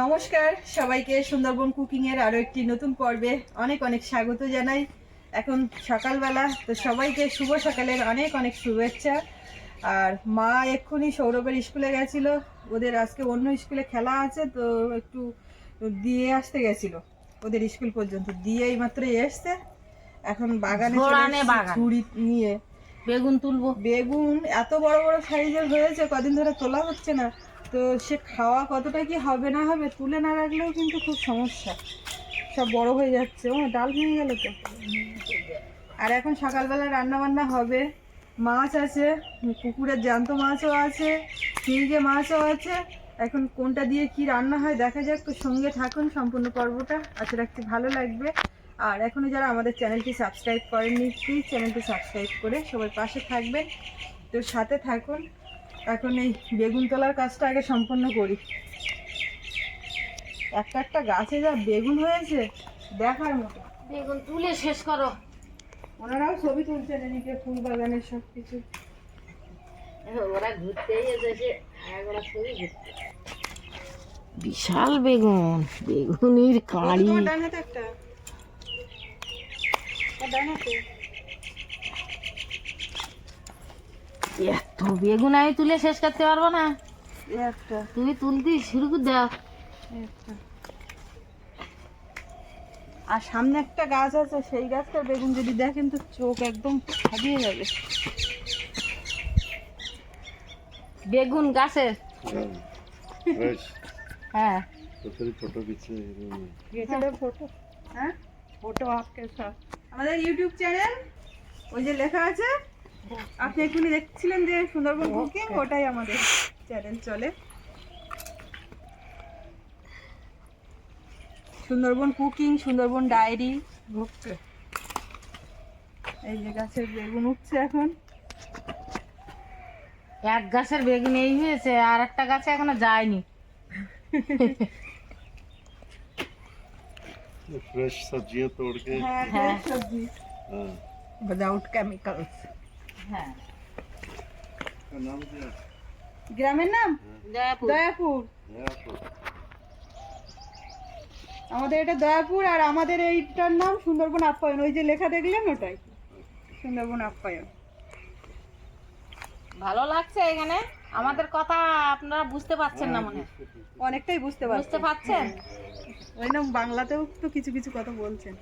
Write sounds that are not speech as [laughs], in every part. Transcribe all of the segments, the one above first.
নমস্কার সবাইকে সুন্দরবন কুকিং এর আরও একটি নতুন পর্বে অনেক অনেক স্বাগত জানাই। এখন সকালবেলা তো সবাইকে শুভ সকালের অনেক অনেক শুভেচ্ছা। আর মা এক্ষুনি সৌরভের স্কুলে গেছিল ওদের আজকে অন্য স্কুলে খেলা আছে তো একটু দিয়ে আসতে গেছিল। ওদের স্কুল পর্যন্ত দিয়ে এই মাত্র এসছে। এখন বাগান। ঝুড়ি নিয়ে। বেগুন তুলবো। বেগুন এত বড় বড় সাইজের হয়েছে কদিন ধরে তোলা হচ্ছে না। তো সে খাওয়া কতটা কি হবে না হবে তুলে না রাখলেও কিন্তু খুব সমস্যা। সব বড় হয়ে যাচ্ছে। ও, ডাল ভেঙে গেল তো। আর এখন সকালবেলা রান্না বান্না হবে। মাছ আছে পুকুরের জ্যান্ত মাছও আছে ফ্রিজে মাছও আছে। এখন কোনটা দিয়ে কি রান্না হয় দেখা যাক। তো সঙ্গে থাকুন সম্পূর্ণ পর্বটা। আশা রাখছি ভালো লাগবে। আর এখনও যারা আমাদের চ্যানেলটি সাবস্ক্রাইব করেননি প্লিজ চ্যানেলটি সাবস্ক্রাইব করে সবার পাশে থাকবেন। তো সাথে থাকুন। এখন এই বেগুন তোলার কাজটা আগে সম্পন্ন করি। একটা একটা গাছে যা বেগুন হয়েছে দেখার মতো। বেগুন তুলে শেষ করো। ওনারাও ছবি তুলছেন এদিকে ফুল বাগানের সব কিছু। ওরা ঘুরতে এসেছে ওরা ছবি ঘুরতে বিশাল বেগুন বেগুনির কাঁড়ি। একটা। ওর ডান হাতে এত বেগুন আমি তুলে শেষ করতে পারব না। একটা। তুমি তুলতে শুরু করে দাও। আর সামনে একটা গাছ আছে সেই গাছটা বেগুন যদি দেখেন তো চোখ একদম হারিয়ে যাবে। বেগুন গাছের হ্যাঁ।, হ্যাঁ ফটো কিছু আমাদের ইউটিউব চ্যানেল ওই যে লেখা আছে আপনি এক্ষুনি দেখছিলেন যে সুন্দরবন কুকিং ওটাই আমাদের চ্যানেল চলে। সুন্দরবন কুকিং সুন্দরবন ডায়েরি ভুগছে এই যে গাছের বেগুন উঠছে এখন। এক গাছের বেগুন এই হয়েছে আর একটা গাছে এখনও যায়নি। ফ্রেশ হ্যাঁ, হ্যাঁ। সবজি তোড়কে হ্যাঁ সবজি। উইদাউট কেমিক্যালস হ্যাঁ। গ্রামের নাম? দয়াপুর। আমাদের এটা দয়াপুর আর আমাদের এইটার নাম সুন্দরবন আপ্যায়ন। ওই যে লেখা দেখলেন ওটাই। সুন্দরবন আপ্যায়ন। ভালো লাগছে এখানে। আমাদের কথা আপনারা বুঝতে পারছেন না মনে অনেকটাই বুঝতে বুঝতে পারছেন? ওই নাম বাংলাতেও তো কিছু কিছু কথা বলছেন।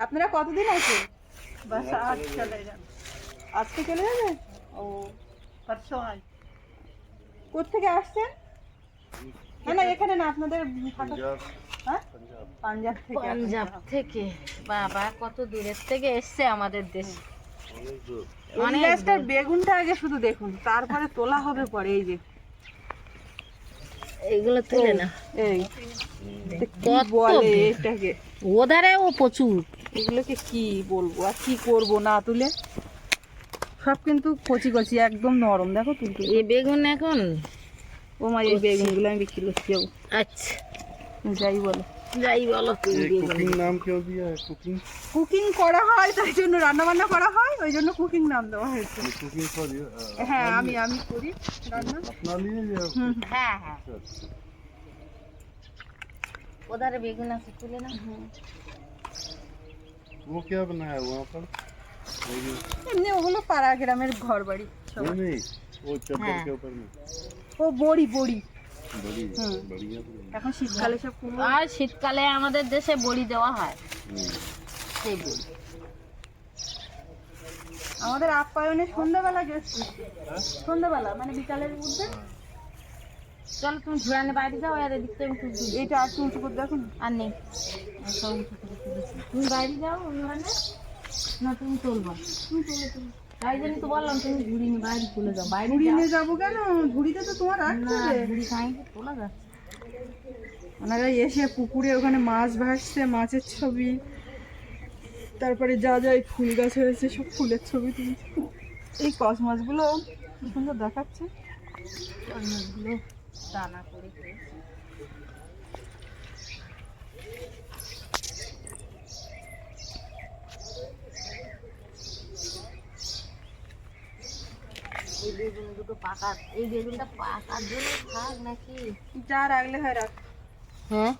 আপনারা কতদিন আছে? আজকে চলে যাবেন ও পরশু থেকে আসছেন? না না এখানে না আপনাদের হ্যাঁ? পাঞ্জাব। থেকে পাঞ্জাব থেকে। বাবা কত দূরের থেকে এসছে আমাদের দেশে। মানে একটা বেগুনটা আগে শুধু দেখুন তারপরে তোলা হবে পরে এই যে। এইগুলো তুলে না এই বলে এটাকে? ও প্রচুর। এগুলোকে কি বলব? আর কি করব না তুলে? সব কিন্তু কচি কচি একদম নরম। দেখো তুলতে এই বেগুন এখন? ও মা এই বেগুনগুলো আমি বিক্রি করছি যাব আচ্ছা। যাই বলো। যাই বলো কুকিং নাম কেউ দিয়ে কুকিং কুকিং করা হয় তাই জন্য রান্না বান্না করা হয় ওই জন্য কুকিং নাম দেওয়া হয়েছে। কুকিং করি হ্যাঁ আমি আমি করি রান্না। আপনার নিয়ে হ্যাঁ হ্যাঁ। ওধারে বেগুন আছে তুলে না वो क्या बनाया है वहाँ पर नहीं এমনি ওগুলো পাড়া গ্রামের ঘর বাড়ি সব। नहीं वो चद्दर हाँ। के ऊपर में ও বড়ি বড়ি बड़ी हम्म। बढ़िया तो है। এখন শীতকালে সব কুমড়ো আর শীতকালে আমাদের দেশে বড়ি দেওয়া হয় हम्म। সেই বড়ি আমাদের আপ্যায়নে সন্ধ্যাবেলা গেছি সন্ধ্যাবেলা মানে বিকালের মধ্যে চলো তুমি ঘুরানে বাইরে যাও আর এদিক থেকে তুলছি এইটা আর একটু উঁচু করে দেখো না আর নেই তুমি বাইরে যাও ঘুরানে না তুমি তুলবা তুমি তুলে তুমি তাই জন্য তো বললাম তুমি ঘুরি নি বাইরে তুলে যাও বাইরে ঝুড়ি নিয়ে যাব কেন ঝুড়িতে তো তোমার রাখতে খাইতে তোলা যাচ্ছে ওনারা এসে পুকুরে ওখানে মাছ ভাসছে, মাছের ছবি। তারপরে যা যা ফুল গাছ হয়েছে, সব ফুলের ছবি তুলছে। এই কস মাছগুলো সুন্দর দেখাচ্ছে? দানা করে বেগুন দুটো এই বেগুনটা পাকার জন্য থাক নাকি? যা রাখলে হয় রাখ। হ্যাঁ?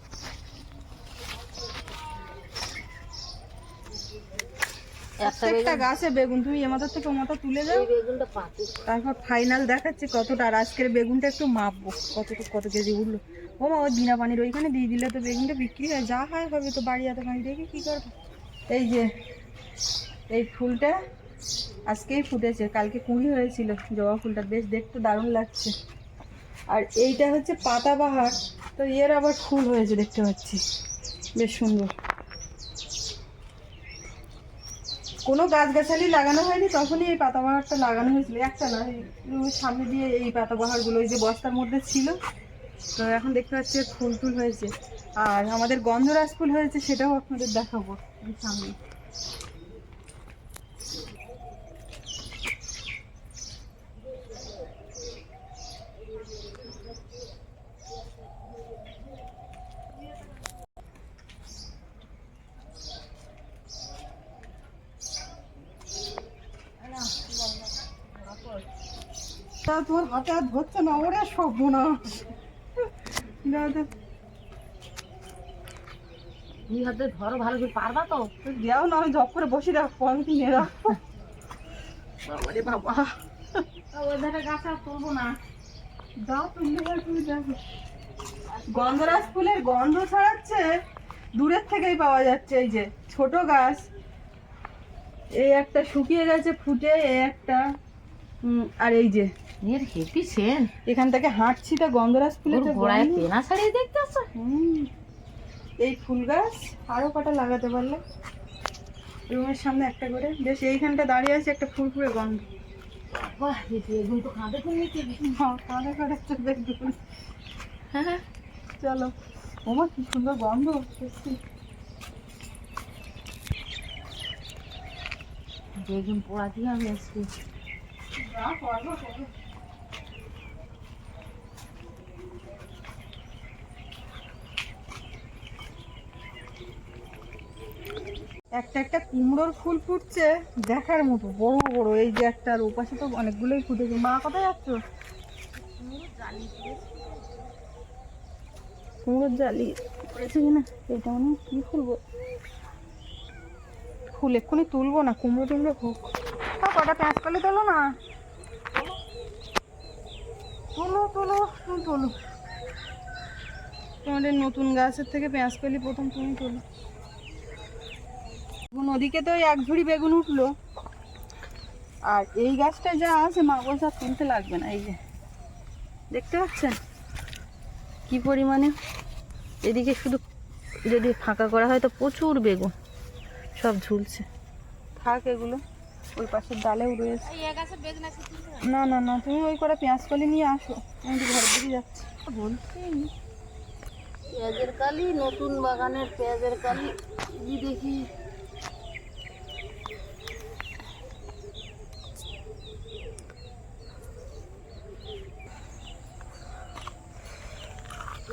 প্রত্যেকটা গাছে বেগুন তুমি এ মাথা থেকে ও মাথা তুলে দাও বেগুনটা পাকে তারপর ফাইনাল দেখাচ্ছি কতটা আর আজকের বেগুনটা একটু মাপবো কতটুকু কত কেজি উঠল। ও মা ওই বিনা পানির ওইখানে দিয়ে দিলে তো বেগুনটা বিক্রি হয় যা হয় হবে তো বাড়ি এত পানি রেখে কী করব? এই যে এই ফুলটা আজকেই ফুটেছে, কালকে কুড়ি হয়েছিল, জবা ফুলটা। বেশ দেখতে দারুণ লাগছে। আর এইটা হচ্ছে পাতাবাহার, তো এর আবার ফুল হয়েছে দেখতে পাচ্ছি। বেশ সুন্দর। কোনো গাছগাছালি লাগানো হয়নি, তখনই এই পাতাবাহারটা লাগানো হয়েছিল। একটা না সামনে দিয়ে এই পাতাবাহারগুলো ওই যে বস্তার মধ্যে ছিল, তো এখন দেখতে পাচ্ছি ফুল টুল হয়েছে। আর আমাদের গন্ধরাজ ফুল হয়েছে, সেটাও আপনাদের দেখাবো। সামনে। তা তোর হাতে আর ধরছে না ওরে সব না দুই হাতে ধরো ভালো করে পারবা তো? দেও না আমি জব করে বসে রাখ পলিথিন নিয়ে রাখব? বাবারে বাবা। গাছ আর তুলবো না। দাও তুললে তুমি দেখো। গন্ধরাজ ফুলের গন্ধ ছড়াচ্ছে দূরের থেকেই পাওয়া যাচ্ছে এই যে ছোট গাছ। এই একটা শুকিয়ে গেছে ফুটে এই একটা আর এই যে এর হেপি সেন। এখান থেকে হাঁটছি তা গন্ধরাজ ফুলের তো গোড়ায়। পেনা ছাড়িয়ে দেখতেছ। এই ফুল গাছ আরও কটা লাগাতে পারলে? রুমের সামনে একটা করে। বেশ এইখানটা দাঁড়িয়ে আছে একটা ফুল ফুলের গন্ধ বাহ বেগুন তো কাঁদে করে নিতে কাঁদা বেগুন হ্যাঁ চলো। ওমা কি সুন্দর গন্ধ সত্যি বেগুন পোড়া দিয়ে আমি আজকে যা পারব একটা একটা কুমড়োর ফুল ফুটছে দেখার মতো, বড় বড়। এই যে একটা আর ওপাশে তো অনেকগুলোই ফুটেছে মা, কোথায় যাচ্ছ? কুমড়োর জালি পড়েছে এটা মনে কি ফুলবো? ফুল এক্ষুনি তুলবো না, কুমড়ো টুমড়ো হোক। তা কটা প্যাঁচ করলে তোলো না। তোলো তোলো তোলো। তোমাদের নতুন গাছের থেকে পেঁয়াজ কলি প্রথম তুমি তোলো। ওদিকে তো এক ঝুড়ি বেগুন উঠল। আর এই গাছটা যা আছে মা বলছে তুলতে লাগবে না এই যে। দেখতে পাচ্ছেন? কি পরিমাণে? এদিকে শুধু যদি ফাঁকা করা হয় তো প্রচুর বেগুন সব ঝুলছে। থাক এগুলো ওই পাশের ডালেও রয়েছে। না না না তুমি ওই করে পেঁয়াজ কলি নিয়ে আসো আমি তো ঘরের দিকে যাচ্ছি। বলছি পেঁয়াজের কালি নতুন বাগানের পেঁয়াজের কালি কি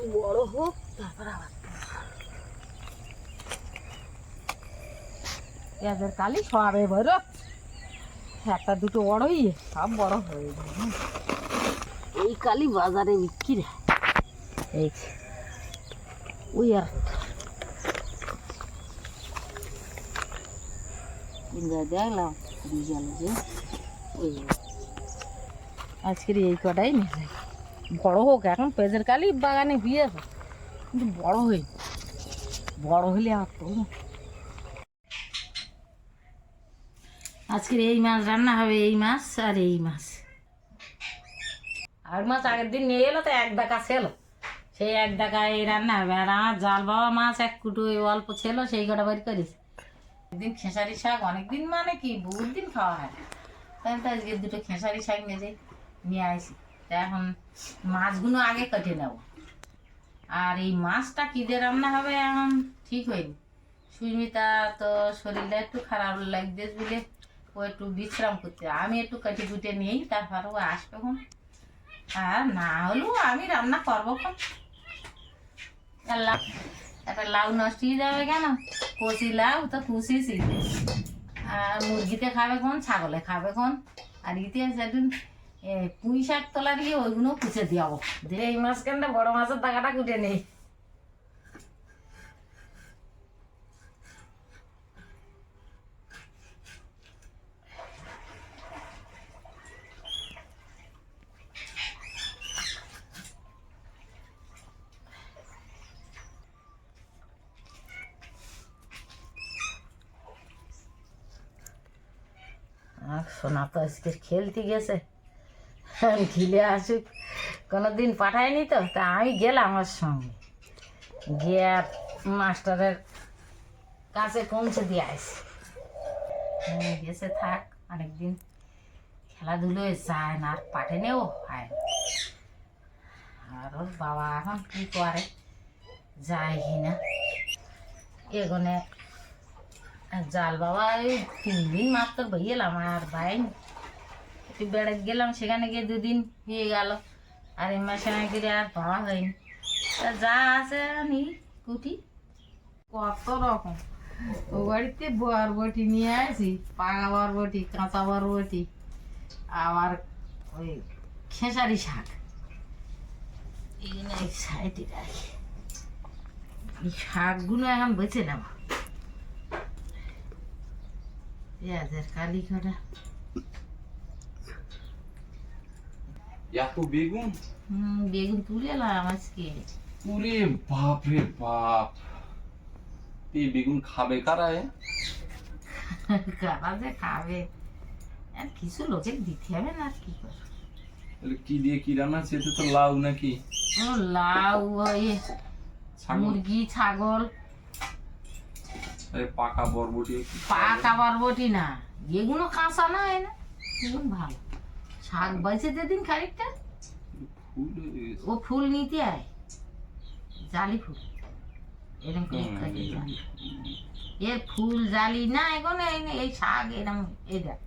দেখি বড় হোক, তারপর আবার পেঁয়াজের কালি সবে বড় একটা দুটো বড়ই, সব বড় হয়ে যাবে। এই কালি বাজারে বিক্রি। এই ওই আর দেখলাম রিজাল যে। ওই আজকের এই কটাই নিয়ে বড় হোক, এখন পেঁয়াজের কালি বাগানে হয়েছে কিন্তু বড় হই বড় হলে আর তো আজকের এই মাছ রান্না হবে, এই মাছ আর এই মাছ। আর মাছ আগের দিন নিয়ে এলো তো, এক ডাকা ছিল। সেই এক ডাকায় এই রান্না হবে। আর আমার জাল বাবা মাছ এক কুটু অল্প ছিল, সেই কটা বাড়ি করিস একদিন খেসারি শাক, অনেকদিন মানে কি, বহুত দিন খাওয়া হয় তাই তো আজকে দুটো খেসারি শাক নিয়ে যাই নিয়ে আসি তা এখন মাছগুলো আগে কেটে নেব। আর এই মাছটা কী দিয়ে রান্না হবে এখন, ঠিক হয়নি। সুস্মিতা তো শরীরটা একটু খারাপ লাগছে বলে ও একটু বিশ্রাম করতে, আমি একটু কেটে কুটে নিই, তারপর ও আসবে এখন। আর না হলেও আমি রান্না করব লাউ, একটা লাউ নষ্ট হয়ে যাবে কেন? কচি লাউ তো কুচিছি আর মুরগিতে খাবে কোন, ছাগলে খাবে কোন? আর ইতিহাস একদিন পুঁই শাক তোলা দিয়ে ওইগুলো দিয়াবো দিয়ে এই মাছ কেন বড় মাছের টাকাটা কুটে নেই। সোনা তো আজকে খেলতে গেছে। খিলে আসুক কোনোদিন পাঠায়নি তো, তা আমি গেলাম আমার সঙ্গে। গিয়ে আর মাস্টারের কাছে পৌঁছে দিয়ে আসি। গেছে থাক অনেকদিন খেলাধুলোয় যায় না, আর পাঠেনেও হয়। আর ওর বাবা এখন কি করে যায় কি না এগোনে জাল বাবা, ওই তিন দিন মাত্র বইয়েলাম, আর বাইন। একটু বেড়াতে গেলাম, সেখানে গিয়ে দুদিন হয়ে গেল। আর এই মাসে গিয়ে আর পাওয়া হয়নি। তা যা আছে নি কুটি। কত রকম। ও বাড়িতে বরবটি নিয়ে আসি পাকা বরবটি কাঁচা বরবটি আবার ওই খেসারি শাক। এগুলো সাইডে রাখি। এই শাকগুলো এখন বেছে নেব। পেঁয়াজের কালি করা। এত বেগুন হুম বেগুন তুলে এলাম আজকে ওরে বাপ রে বাপ এই বেগুন খাবে কারা এ? কারা যে খাবে আর কিছু লোকের দিতে হবে না কি করবে তাহলে কি দিয়ে কি রান্না এতে তো লাউ নাকি ও লাউ ওই মুরগি ছাগল আরে পাকা বরবটি পাকা বরবটি না এগুলো কাঁচা না না এগুলো ভালো শাক বাইছে দিন খানিকটা? হয়ে। ও ফুল নিতে আয়। জালি ফুল। এরকম করে হুম, এ ফুল জালি না এখন এই এই শাক এরকম এই দেখ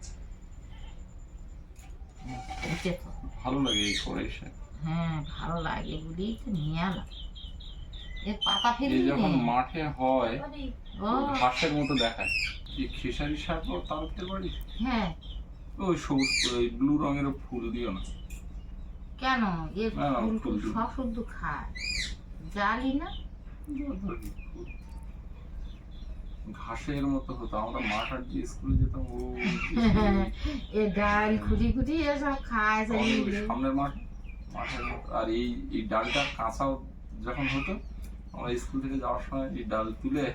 ভালো লাগে এই কড়াই শাক। হ্যাঁ ভালো লাগে বলেই তো নিয়ে এলাম। এর পাতা ফেলি যখন মাঠে হয় ও। ঘাসের মতো দেখায়। এই খেসারি শাক বাড়ি? হ্যাঁ ওই সবুজ ওই ব্লু রঙের ফুল দিও না। কেন? না, ফুল। সব শুদ্ধ খায়। জালি না? ঘাসের মতো হতো আমরা মাঠ আর দিয়ে স্কুলে যেতাম ও [laughs] এ ডাল খুঁটি খুঁটি এসব খায়। সামনের মাঠ মাঠের আর এই এই ডালটা কাঁচাও যখন হতো আমরা স্কুল থেকে যাওয়ার সময় এই ডাল তুলে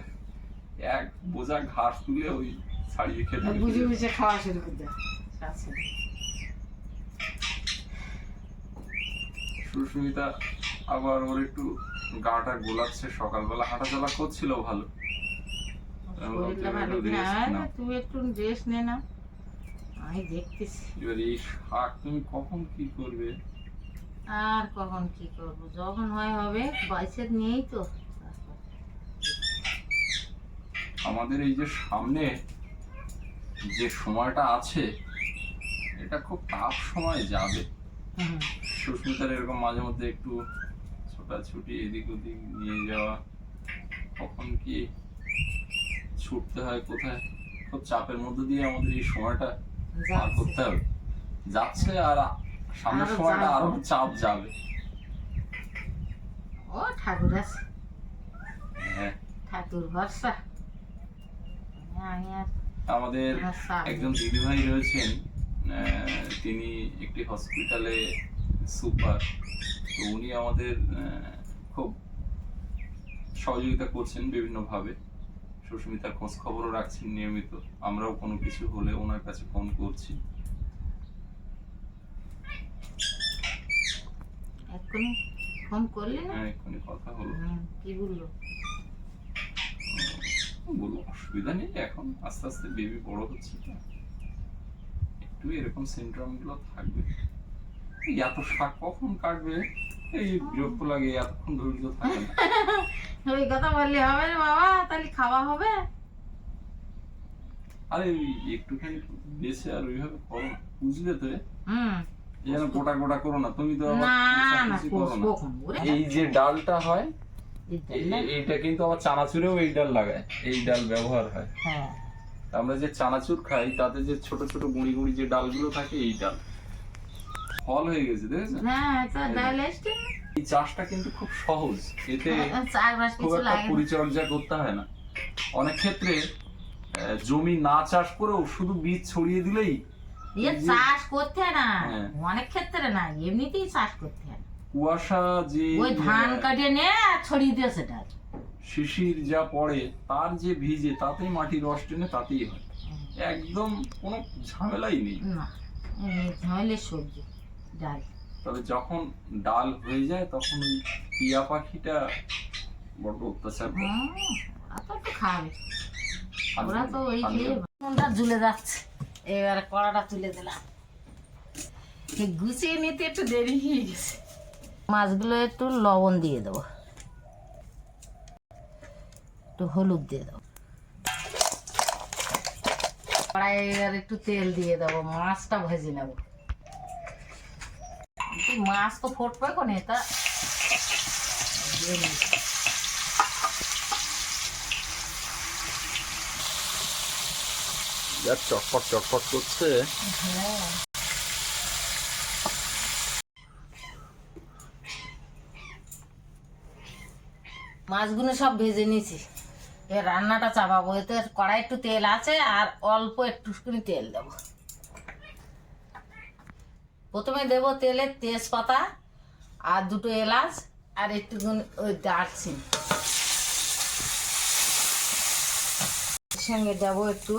এক বোঝা ঘাস তুলে ওই ছাড়িয়ে খেতে বুঝে বুঝে খাওয়া শুরু করে সুস্মিতা আবার ওর একটু গাটা গোলাচ্ছে সকালবেলা করছিল ভালো। তুই একটু রেস্ট নে না। আমি দেখতেছি। এবার এই শাক তুমি কখন কি করবে? আর কখন কি করব? যখন হয় হবে বয়সের নেই তো। আমাদের এই যে সামনে যে সময়টা আছে এটা খুব টাফ সময় যাবে। সুস্মিতার এরকম মাঝে মধ্যে একটু ছোটাছুটি এদিক ওদিক নিয়ে যাওয়া কখন কি ছুটতে হয় কোথায়? খুব চাপের মধ্যে দিয়ে আমাদের এই সময়টা পার যাচ্ছে। করতে হবে। যাচ্ছে আর সামনের সময়টা আরও চাপ যাবে। ও ঠাকুর আছে। হ্যাঁ। ঠাকুর ভরসা। আমাদের একজন দিদিভাই রয়েছেন। তিনি একটি হসপিটালে সুপার তো উনি আমাদের খুব সহযোগিতা করছেন বিভিন্নভাবে। সুস্মিতার খোঁজ খবরও রাখছেন নিয়মিত। আমরাও কোনো কিছু হলে ওনার কাছে ফোন করছি। এক্ষুনি ফোন করলি হ্যাঁ এক্ষুনি কথা হলো। কি বলল? বলব অসুবিধা নেই এখন আস্তে আস্তে বেবি বড় হচ্ছে তো। একটু এরকম সিনড্রোমগুলো থাকবে। এত শাক কখন কাটবে? এই বিরক্ত লাগে এতক্ষণ ধৈর্য থাকে না। [laughs] ওই কথা বললে হবে রে বাবা তাহলে খাওয়া হবে। আরে একটুখানি বেশি আর ওইভাবে করো না বুঝলে তো হুম। যেন গোটা গোটা করো না তুমি তো না না না এই যে ডালটা হয় এইটা কিন্তু আবার চানাচুরেও এই ডাল লাগায় এই ডাল ব্যবহার হয়। হ্যাঁ। আমরা যে চানাচুর খাই তাতে যে ছোট ছোট গুঁড়ি গুঁড়ি যে ডালগুলো থাকে এই ডাল। ফল হয়ে গেছে দেখেছেন হ্যাঁ এই চাষটা কিন্তু খুব সহজ। এতে খুব একটা পরিচর্যা করতে হয় না। অনেক ক্ষেত্রে জমি না চাষ করেও শুধু বীজ ছড়িয়ে দিলেই চাষ করতে হয় না। হ্যাঁ। অনেক ক্ষেত্রে না এমনিতেই চাষ করতে হয় কুয়াশা যে ওই ধান আহ, কাটিয়ে নে ছড়িয়ে দিয়ে সেটা শিশির যা পড়ে তার যে ভিজে তাতেই মাটি রস টেনে তাতেই হয়। একদম কোনো ঝামেলাই নেই। না সবজি ডাল। তবে যখন ডাল হয়ে যায় তখন ওই টিয়া পাখিটা বড্ড অত্যাচার করে। একটু খাবে। ওরা তো ওই আর ঝুলে যাচ্ছে। এবারে কড়াটা তুলে দিলাম। গুছিয়ে নিতে একটু দেরি হয়ে গেছে। মাছগুলো একটু লবণ দিয়ে দেবো। একটু হলুদ দিয়ে দেবো কড়াই এবার একটু তেল দিয়ে দেবো মাছটা ভেজে নেব। মাছ তো ফুটবে কোনে তা যা চটপট চটপট করছে। হ্যাঁ। মাছগুলো সব ভেজে নিয়েছি। এবার রান্নাটা চাপাবো। এতে কড়াই একটু তেল আছে আর অল্প একটুখানি তেল দেব। প্রথমে দেব তেলে তেজপাতা আর দুটো এলাচ আর একটুখানি ওই দারচিনি। সঙ্গে দেবো একটু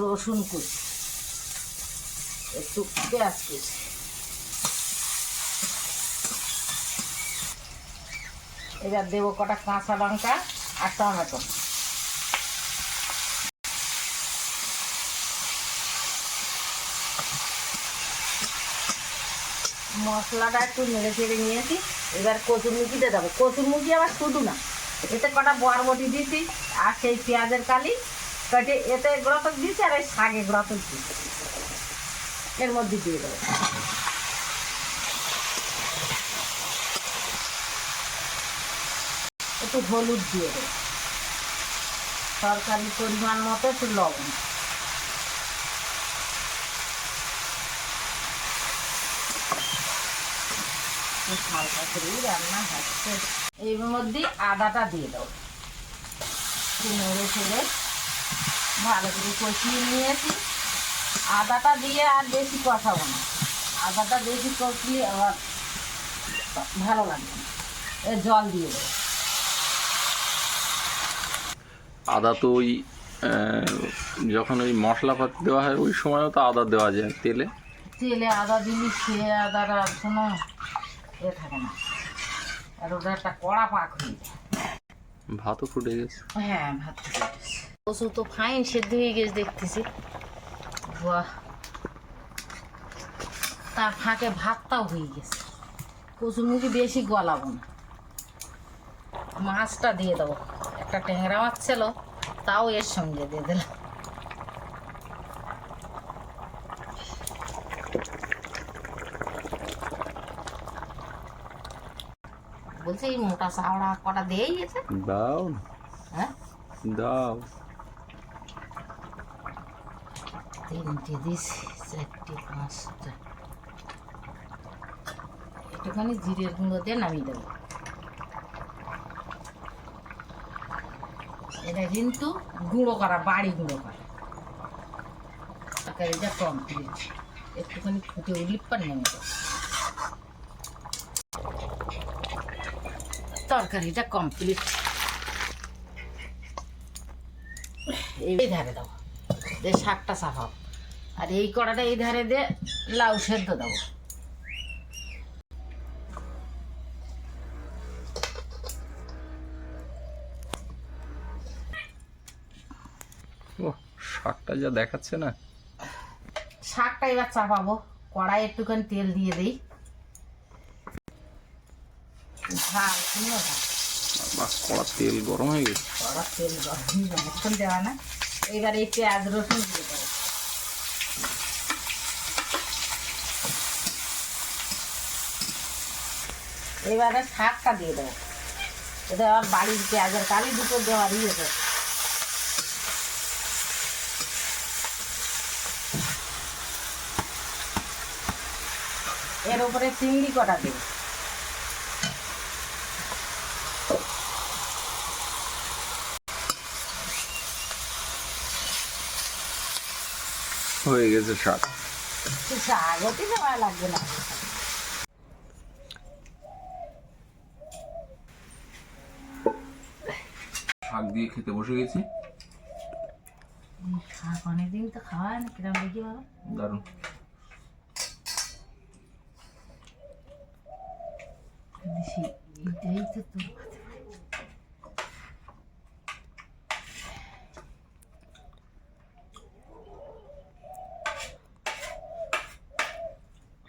রসুন কুচি। একটু পেঁয়াজ কুচি। এবার দেবো কটা কাঁচা লঙ্কা। মশলাটা একটু নেড়ে ছেড়ে নিয়েছি, এবার কচুরমুখিতে দেবো। কচুরমুখি আবার শুধু না, এতে কটা বরবটি দিয়েছি আর সেই পেঁয়াজের কালি, কেটে এতে গ্রতক দিয়েছি আর এই শাকে গ্রতক দিয়েছি। এর মধ্যে দিয়ে দেবো। একটু হলুদ দিয়ে দেবো। তরকারির পরিমাণ মতো একটু লবণ। এর মধ্যে আদাটা দিয়ে নেড়ে চেড়ে ভালো করে কষিয়ে নিয়েছি। আদাটা দিয়ে আর বেশি কষাবো না। আদাটা বেশি কষিয়ে আবার ভালো লাগবে জল দিয়ে দেবো আদা তো ওই যখন ওই মশলাপাতি দেওয়া হয় ওই সময়ও তো আদা দেওয়া যায় তেলে। তেলে আদা দিলি সে আদাটা কোনো এ থাকে না। আর ওটা একটা কড়া পাক হয়ে যায়। ভাতও ফুটে গেছে। হ্যাঁ ভাত হয়ে গেছে। কচু তো ফাইন সেদ্ধ হয়ে গেছে দেখতেছি। বাহ তার ফাঁকে ভাতটাও হয়ে গেছে। কচুর মুখি বেশি গলাবো না। মাছটা দিয়ে দেবো। একটা ট্যাংরা মাছ ছিল তাও এর সঙ্গে দিয়ে দিলাম। বলছি মোটা চাওড়া কটা দিয়েই গেছে? দাও হ্যাঁ? দাও। তিনটে দিছি চারটে পাঁচটা। একটুখানি জিরের গুঁড়ো দিয়ে নামিয়ে দেবো। এটা কিন্তু গুঁড়ো করা, বাড়ি গুঁড়ো করা। তরকারিটা কমপ্লিট একটুখানি ফুটে উলিপ পার নেমে তরকারিটা কমপ্লিট এই ধারে দাও দিয়ে শাকটা চাপাও আর এই কড়াটা এই ধারে দিয়ে লাউ সেদ্ধ দেবো ও শাকটা যা দেখাচ্ছে না। শাকটা এবার চাপাবো। কড়াই একটুখানি তেল দিয়ে দিই। ঝাল শুনো ঝাল। কড়া তেল গরম হয়ে গেছে। কড়া তেল গরম অনেকক্ষণ দেওয়া না। এবার এই পেঁয়াজ রসুন দিয়ে দেবো। এবারে শাকটা দিয়ে দেবো। এটা বাড়ির পেঁয়াজের কালি দুটো দেওয়ারই হয়েছে এর উপরে চিংড়ি কটা দেবো? হয়ে গেছে শাক। শাক হতে সময় লাগবে না। শাক দিয়ে খেতে বসে গেছি। শাক অনেকদিন তো খাওয়া কিরম দেখি বাবা। দারুণ বেশি এটাই তো তোর কথা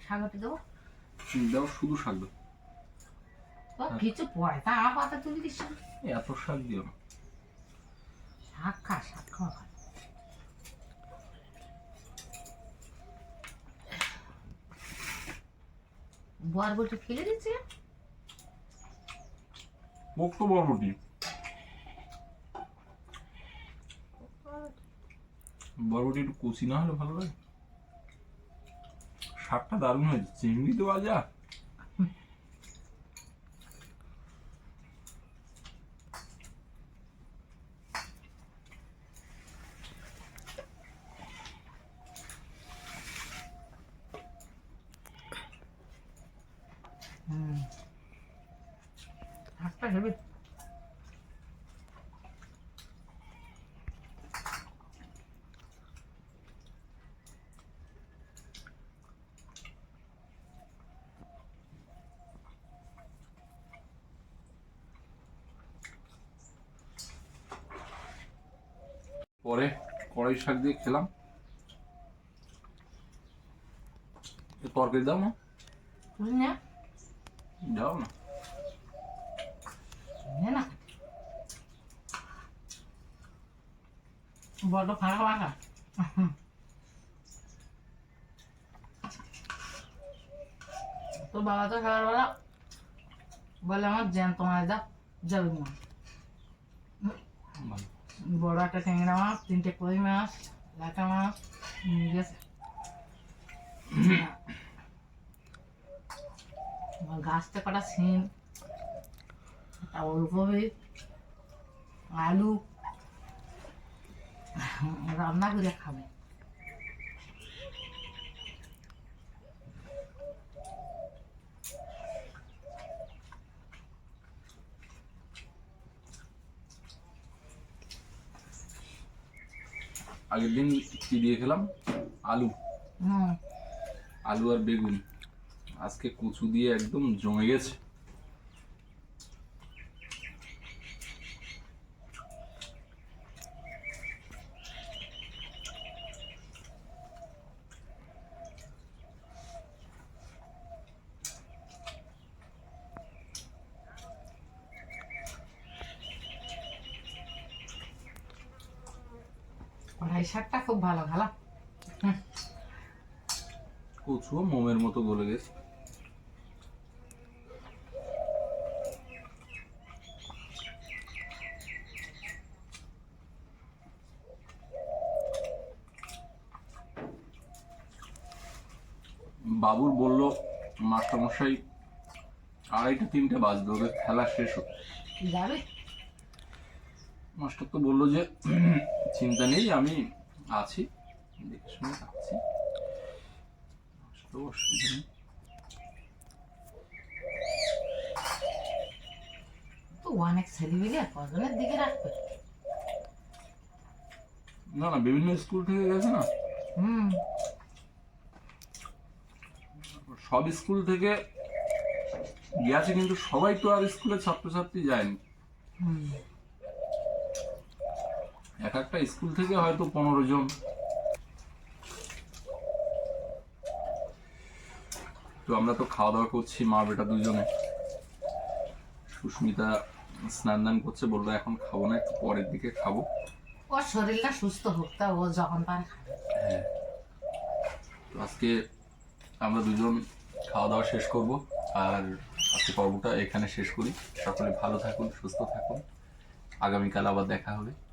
শাকটা দেবো? দাও শুধু শাক দাও কিছু পয়সা আমার পাতা তুলে দিস না। এত শাক দিও না। শাক খা শাক খাওয়া ভালো বরবটি ফেলে দিচ্ছে? পোক্ত বরবটি। বরবটি একটু কচি না হলে ভালো লাগে? শাকটা দারুণ হয়েছে। চিংড়ি দেওয়া যা হুম শাকটা হেবে পরে কড়াই শাক দিয়ে খেলাম। একটু তরকারি দাও না তুই না দাও না। নে না। বড্ড ফাঁকা ফাঁকা তো বাবা তো সকালবেলা বলে আমার জ্যান্ত মাছ দাও যাবে না? ভালো বড় একটা ট্যাংরা মাছ, তিনটে কই মাছ লাটা মাছ নিয়ে গেছে গাছতে কটা সিম ওলকপি, আলু, রান্না করে খাবে। আগের দিন কি দিয়ে খেলাম? আলু। আলু আর বেগুন। আজকে কচু দিয়ে একদম জমে গেছে। কড়াই শাকটা খুব ভালো ভালো। কচুও মোমের মতো গলে গেছে। বাবুর বলল মাস্টারমশাই আড়াইটা তিনটে বাজবে ওদের খেলা শেষ হতো যাবে? মাস্টার তো বলল যে চিন্তা নেই আমি আছি। দেখে শুনে আছি। অসুবিধা নেই। তো অনেক ছেলেমিলে কজনের দিকে রাখবে? না না বিভিন্ন স্কুল থেকে গেছে না? হুম। সব স্কুল থেকে গেছে কিন্তু সবাই তো আর স্কুলের ছাত্রছাত্রী যায়নি। হুম। এক একটা স্কুল থেকে হয়তো পনেরো জন। তো আমরা তো খাওয়া দাওয়া করছি মা বেটা দুজনে। সুস্মিতা স্নান দান করছে বলল এখন খাব না একটু পরের দিকে খাব। ওর শরীরটা সুস্থ হোক তা ও যখন পারে। হ্যাঁ। তো আজকে আমরা দুজন খাওয়া দাওয়া শেষ করব আর আজকে পর্বটা এখানে শেষ করি। সকলে ভালো থাকুন সুস্থ থাকুন। আগামীকাল আবার দেখা হবে।